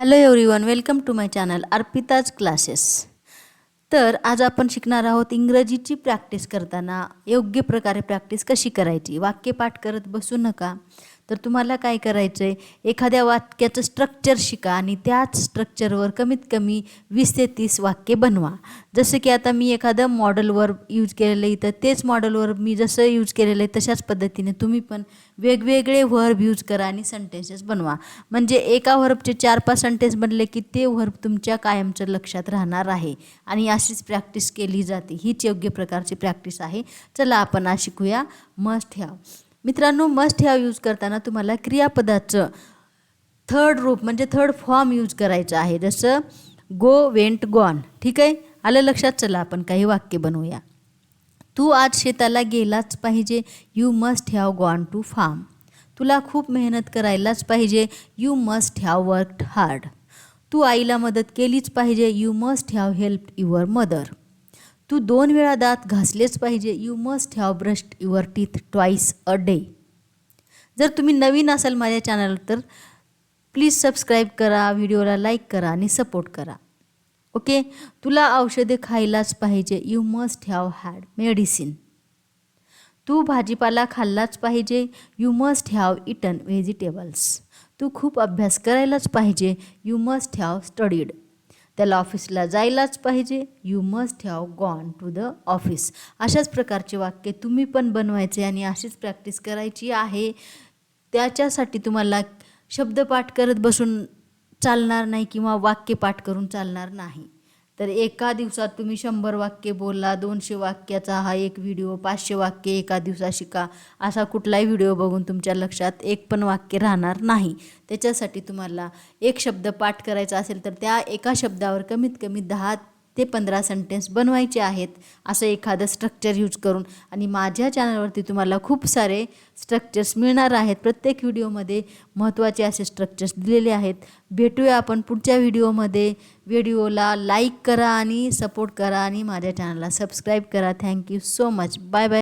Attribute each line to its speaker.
Speaker 1: Hello everyone welcome to my channel Arpita's classes तर आज आपण शिकणार आहोत इंग्रजीची प्रॅक्टिस करताना योग्य प्रकारे प्रॅक्टिस कशी करायची? वाक्यपाठ करत बसू नका. तर तुम्हाला काय करायचं आहे एखाद्या वाक्याचं स्ट्रक्चर शिका आणि त्याच स्ट्रक्चरवर कमीत कमी वीस ते तीस वाक्य बनवा. जसं की आता मी एखादं मॉडेलवर यूज केलेलं आहे तर तेच मॉडेलवर मी जसं यूज केलेलं आहे तशाच पद्धतीने तुम्ही पण वेगवेगळे व्हर्ब यूज करा आणि सेंटेन्सेस बनवा. म्हणजे एका व्हर्बचे चार पाच सेंटेन्स बनले की ते व्हर्ब तुमच्या कायमचं लक्षात राहणार आहे. आणि अशीच प्रॅक्टिस केली जाते. हीच योग्य प्रकारची प्रॅक्टिस आहे. चला आपण आज शिकूया. मस्ट हॅव मित्रांनो मस्ट ह्या यूज करताना तुम्हाला क्रियापदाचं थर्ड रूप म्हणजे थर्ड फॉर्म यूज करायचं आहे. जसं गो वेंट गॉन ठीक आहे? आलं लक्षात? चला आपण काही वाक्य बनवूया. तू आज शेताला गेलाच पाहिजे. You must have gone to farm तुला खूप मेहनत करायलाच पाहिजे. You must have worked hard तू आईला मदत केलीच पाहिजे. You must have help your mother तू दोन वेळा दात घासलेच पाहिजे. You must have brushed your teeth twice a day जर तुम्ही नवीन असाल माझ्या चॅनल तर प्लीज सबस्क्राईब करा व्हिडिओला लाईक करा आणि सपोर्ट करा. ओके तुला औषधे खायलाच पाहिजे. You must have had medicine तू भाजीपाला खाल्लाच पाहिजे. You must have eaten vegetables तू खूप अभ्यास करायलाच पाहिजे. यू मस्ट हॅव स्टडीड त्याला ऑफिसला जायलाच पाहिजे. You must have gone to the office अशाच प्रकारचे वाक्य तुम्ही पण बनवायचे आणि अशीच प्रॅक्टिस करायची आहे. त्याच्यासाठी तुम्हाला शब्दपाठ करत बसून चालणार नाही किंवा वाक्य पाठ करून चालणार नाही. तर एका दिवसात तुम्ही शंभर वाक्य बोला दोनशे वाक्याचा हा एक व्हिडिओ पाचशे वाक्य एका दिवसात शिका. असा कुठलाही व्हिडिओ बघून तुमच्या लक्षात एक पण वाक्य राहणार नाही. त्याच्यासाठी तुम्हाला एक शब्द पाठ करायचा असेल तर त्या एका शब्दावर कमीत कमी दहा ते पंधरा सेंटेन्स बनवायचे आहेत. असं एखादं स्ट्रक्चर यूज करून. आणि माझ्या चॅनलवरती तुम्हाला खूप सारे स्ट्रक्चर्स मिळणार आहेत. प्रत्येक व्हिडिओमध्ये महत्त्वाचे असे स्ट्रक्चर्स दिलेले आहेत. भेटूया आपण पुढच्या व्हिडिओमध्ये व्हिडिओला लाईक करा आणि सपोर्ट करा आणि माझ्या चॅनलला सबस्क्राईब करा. Thank you so much bye bye